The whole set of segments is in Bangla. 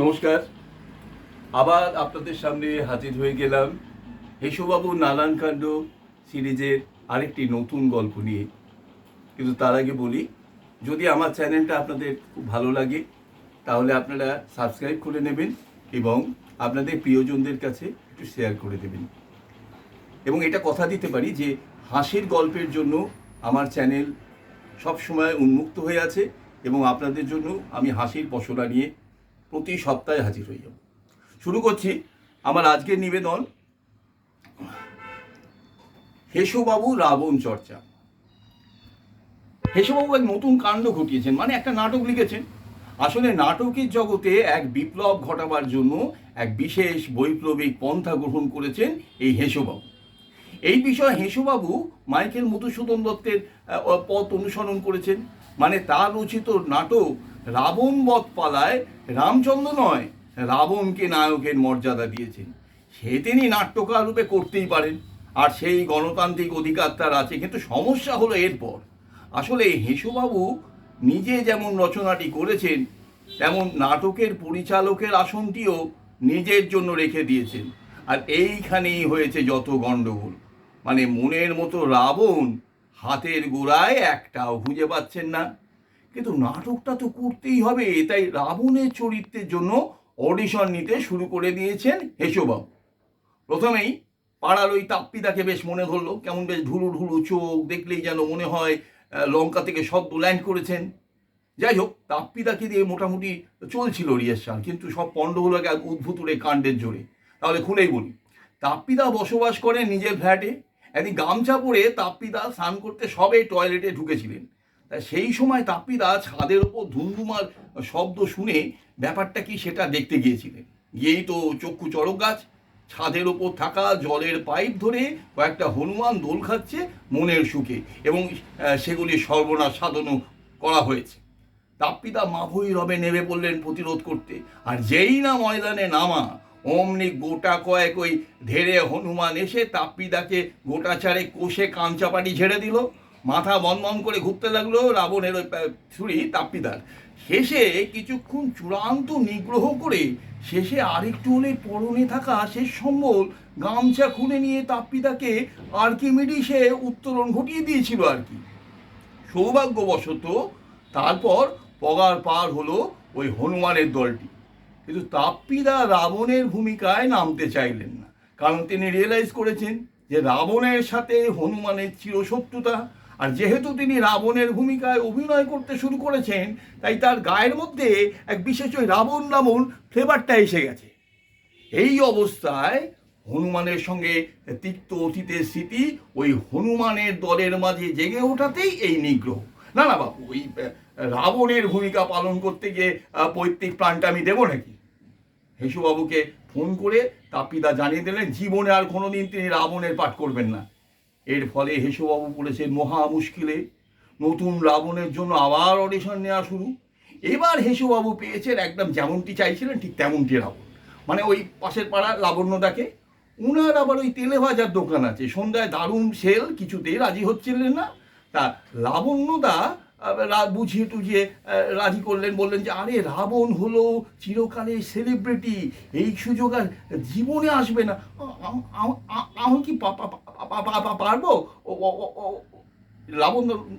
নমস্কার। আবার আপনাদের সামনে হাজির হয়ে গেলাম হেসুবাবু নালান কাণ্ড সিরিজের আরেকটি নতুন গল্প নিয়ে। কিন্তু তার আগে বলি, যদি আমার চ্যানেলটা আপনাদের খুব ভালো লাগে, তাহলে আপনারা সাবস্ক্রাইব করে নেবেন এবং আপনাদের প্রিয়জনদের কাছে একটু শেয়ার করে দেবেন। এবং এটা কথা দিতে পারি যে, হাসির গল্পের জন্য আমার চ্যানেল সব সময় উন্মুক্ত হয়ে আছে এবং আপনাদের জন্য আমি হাসির পশলা নিয়ে প্রতি সপ্তাহে হাজির হয়ে যাব শুরু করছি আমার আজকের নিবেদন। হেসুবাবু রাবণ চর্চা। হেসুবাবু এক নতুন কাণ্ড ঘটিয়েছেন মানে একটা নাটক লিখেছেন। আসলে নাটকের জগতে এক বিপ্লব ঘটাবার জন্য এক বিশেষ বৈপ্লবিক পন্থা গ্রহণ করেছেন এই হেসুবাবু। এই বিষয়ে হেসুবাবু মাইকেল মধুসূদন দত্তের পথ অনুসরণ করেছেন। মানে তার রচিত নাটক রাবণ বধ পালায়, রামচন্দ্র নয়, রাবণকে নায়কের মর্যাদা দিয়েছেন। সে তিনি নাট্যকার রূপে করতেই পারেন, আর সেই গণতান্ত্রিক অধিকার তার আছে, কিন্তু সমস্যা হলো এরপর। আসলে হেসুবাবু নিজে যেমন রচনাটি করেছেন, তেমন নাটকের পরিচালকের আসনটিও নিজের জন্য রেখে দিয়েছেন। আর এইখানেই হয়েছে যত গণ্ডগোল। মানে মনের মতো রাবণ হাতের গোড়ায় একটাও খুঁজে পাচ্ছেন না। কিন্তু নাটকটা তো করতেই হবে তাই রাবণের চরিত্রের জন্য অডিশন নিতে শুরু করে দিয়েছেন হেসুবাবু প্রথমেই পাড়ার ওই তাপ্পিদাকে বেশ মনে ধরলো, কেমন বেশ ঢুলু ঢুলু চোখ, দেখলেই যেন মনে হয় লঙ্কা থেকে সদ্য ল্যান্ড করেছেন। যাই হোক তাপ্পিদাকে দিয়ে মোটামুটি চলছিল রিহার্সাল কিন্তু সব পণ্ড এক উদ্ভুতুরে কাণ্ডের জোরে। তাহলে খুলেই বলি তাপ্পিদা বসবাস করে নিজের ফ্ল্যাটে একদিন গামছা পরে তাপ্পিদা স্নান করতে সবে টয়লেটে ঢুকেছিলেন। সেই সময় তাপ্পিদা ছাদের ওপর ধুমধুমার শব্দ শুনে ব্যাপারটা কি সেটা দেখতে গিয়েছিলেন। গিয়েই তো চক্ষু চড়ক গাছ, ছাদের ওপর থাকা জলের পাইপ ধরে কয়েকটা হনুমান দোল খাচ্ছে মনের সুখে এবং সেগুলি সর্বনাশ সাধনও করা হয়েছে। তাপ্পিদা মাভই রবে নেমে পড়লেন প্রতিরোধ করতে। আর যেই না ময়দানে নামা, অমনি গোটা কয়েক ওই ধেরে হনুমান এসে তাপ্পিদাকে গোটা চারে কোষে কাঞ্চাপাটি ঝেড়ে দিল। মাথা বন করে ঘুরতে লাগল রাবণের ওই ছুরি তাপ্পিদার শেষে কিছুক্ষণ চূড়ান্ত নিগ্রহ করে শেষে আরেকটু হলে পরনে থাকা শেষ সম্বল গামছা খুলে নিয়ে তাপ্পিদাকে আর্কিমিডিসে উত্তরণ ঘটিয়ে দিয়েছিল আর কি। সৌভাগ্যবশত তারপর পগার পার হলো ওই হনুমানের দলটি। কিন্তু তাপ্পিদা রাবণের ভূমিকায় নামতে চাইলেন না। কারণ তিনি রিয়েলাইজ করেছেন যে রাবণের সাথে হনুমানের চিরশত্রুতা আর যেহেতু তিনি রাবণের ভূমিকায় অভিনয় করতে শুরু করেছেন, তাই তার গায়ের মধ্যে এক বিশেষ ওই রাবণ রাবণ ফ্লেভারটা এসে গেছে। এই অবস্থায় হনুমানের সঙ্গে তিক্ত অতীতের স্মৃতি ওই হনুমানের দলের মাঝে জেগে ওঠাতেই এই নিগ্রহ। না না বাবু ওই রাবণের ভূমিকা পালন করতে গিয়ে পৈতৃক প্রাণটা আমি দেবো নাকি? হেসুবাবুকে ফোন করে তাপিদা জানিয়ে দিলেন, জীবনে আর কোনোদিন তিনি রাবণের পাঠ করবেন না। এর ফলে হেসুবাবু পড়েছে মহা মুশকিলে। নতুন রাবণের জন্য আবার অডিশন নেওয়া শুরু। এবার হেসুবাবু পেয়েছেন একদম যেমনটি চাইছিলেন, ঠিক তেমনটি রাবণ। মানে ওই পাশের পাড়া লাবণ্যটাকে উনার আবার ওই তেলে ভাজার দোকান আছে। সন্ধ্যায় দারুণ সেল, কিছুতেই রাজি হচ্ছিলেন না। তা লাবণ্যদা বুঝিয়ে টুঝিয়ে রাজি করলেন, বললেন যে, আরে, রাবণ হলো চিরকালের সেলিব্রিটি এই সুযোগ আর জীবনে আসবে না। আমি কি পারব?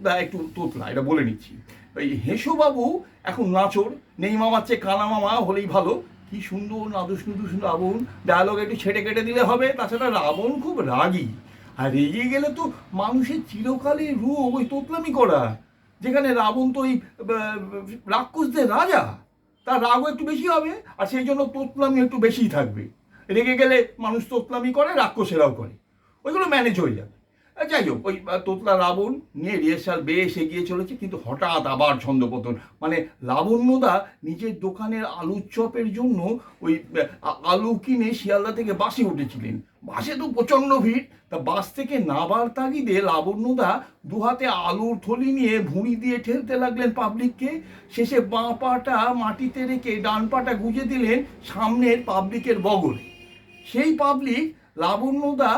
দা একটু তোতলা এটা বলে নিচ্ছি। ওই হেসুবাবু এখন নাচর, নেই মামার চেয়ে কানা মামা, হলেই ভালো। কি সুন্দর নাদুস নুদুস রাবণ ডায়লগ একটু ছেটে কেটে দিলে হবে, তাছাড়া রাবণ খুব রাগী। আর রেগে গেলে তো মানুষের চিরকালের রূপ, ওই তোতলামি করা। যেখানে রাবণ তো ওই রাক্ষসদের রাজা। তার রাগও একটু বেশি হবে, আর সেই জন্য তোতলামি একটু বেশিই থাকবে। রেগে গেলে মানুষ তোতলামি করে, রাক্ষসেরাও করে। ওইগুলো ম্যানেজ হয়ে যাবে। যাই হোক, ওই তোতলা রাবণ নিয়ে রিহার্সাল বেশ এগিয়ে চলেছে, কিন্তু হঠাৎ আবার ছন্দপতন। মানে লাবণ্যদা নিজের দোকানের আলুর চপের জন্য ওই আলু কিনে শিয়ালদা থেকে বাসে উঠেছিলেন। বাসে তো প্রচণ্ড ভিড়, তা বাস থেকে নাবার তাগিদে লাবণ্যদা দু হাতে আলুর থলি নিয়ে ভুঁড়ি দিয়ে ঠেলতে লাগলেন পাবলিককে। শেষে বাঁ পাটা মাটিতে রেখে ডান পাটা গুঁজে দিলেন সামনের পাবলিকের বগলে। সেই পাবলিক লাবণ্যদা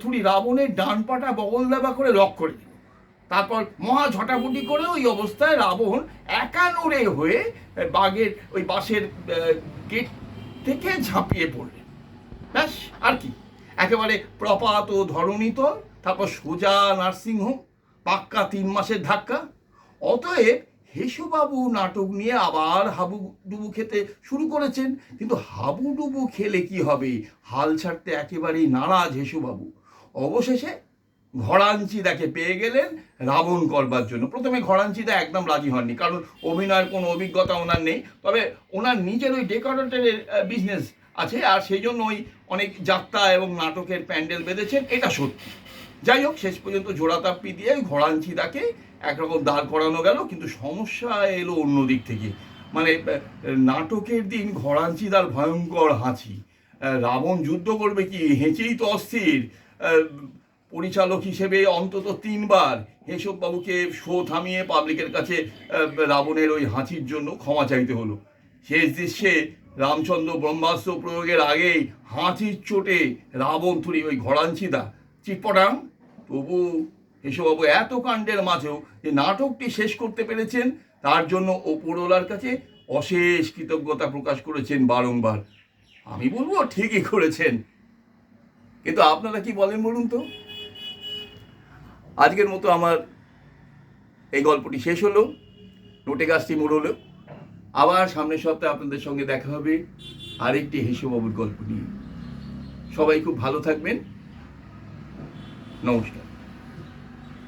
থুড়ি রাবণের ডান পাটা বগল দেবা করে লক করে দিল। তারপর মহা ঝটাপটি করে ওই অবস্থায় রাবণ একানোরে হয়ে বাঘের ওই বাঁশের গেট থেকে ঝাঁপিয়ে পড়লেন। ব্যাস, আর কি। একেবারে প্রপাত ও ধরণীতল তারপর সোজা নার্সিংহোম, পাক্কা তিন মাসের ধাক্কা। অতএব হেসুবাবু নাটক নিয়ে আবার হাবুডুবু খেতে শুরু করেছেন। কিন্তু হাবুডুবু খেলে কি হবে? হাল ছাড়তে একেবারেই নারাজ হেসুবাবু। অবশেষে ঘরাঞ্চিদাকে পেয়ে গেলেন রাবণ করবার জন্য। প্রথমে ঘরাঞ্চিদা একদম রাজি হননি, কারণ অভিনয়ের কোনো অভিজ্ঞতা ওনার নেই। তবে ওনার নিজের ওই ডেকোরেটরের বিজনেস আছে, আর সেই জন্য ওই অনেক যাত্রা এবং নাটকের প্যান্ডেল বেঁধেছেন, এটা সত্যি। যাই হোক, শেষ পর্যন্ত জোড়াতাপ্পি দিয়ে ওই ঘোড়াঞ্চিদাকে একরকম দাঁড় করানো গেল, কিন্তু সমস্যা এলো অন্য দিক থেকে। মানে নাটকের দিন ঘোড়াঞ্চিদার ভয়ঙ্কর হাঁচি রাবণ যুদ্ধ করবে কি? হেঁচেই তো অস্থির। পরিচালক হিসেবে অন্তত তিনবার হেসববাবুকে শো থামিয়ে পাবলিকের কাছে রাবণের ওই হাঁচির জন্য ক্ষমা চাইতে হলো। শেষ দৃশ্যে রামচন্দ্র ব্রহ্মাস্ত্র প্রয়োগের আগেই হাঁচির চোটে রাবণ থুরি ওই ঘোড়াঞ্চিদা চিটপটাং তবু হেসববাবু এত কাণ্ডের মাঝেও যে নাটকটি শেষ করতে পেরেছেন, তার জন্য ওপরওয়ালার কাছে অশেষ কৃতজ্ঞতা প্রকাশ করেছেন বারংবার। আমি বলব ঠিকই করেছেন। কিন্তু আপনারা কি বলেন বলুন তো? আজকের মতো আমার এই গল্পটি শেষ হলো। নোটে গাছটি মুড়লো আবার সামনের সপ্তাহে আপনাদের সঙ্গে দেখা হবে আরেকটি হেসুবাবুর গল্প নিয়ে। সবাই খুব ভালো থাকবেন। নমস্কার।